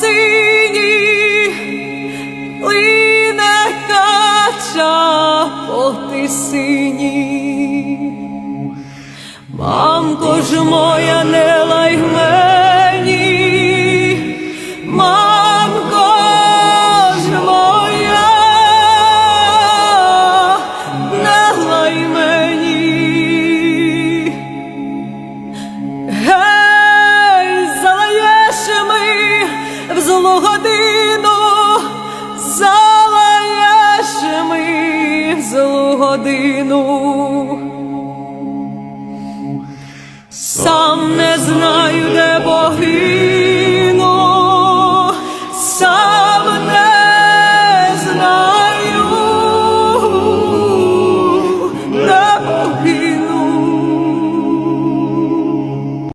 синій, лине кача по тисині. Мамко ж моя, не годину, залаєш ми в злу годину. Сам не знаю, де богино, сам не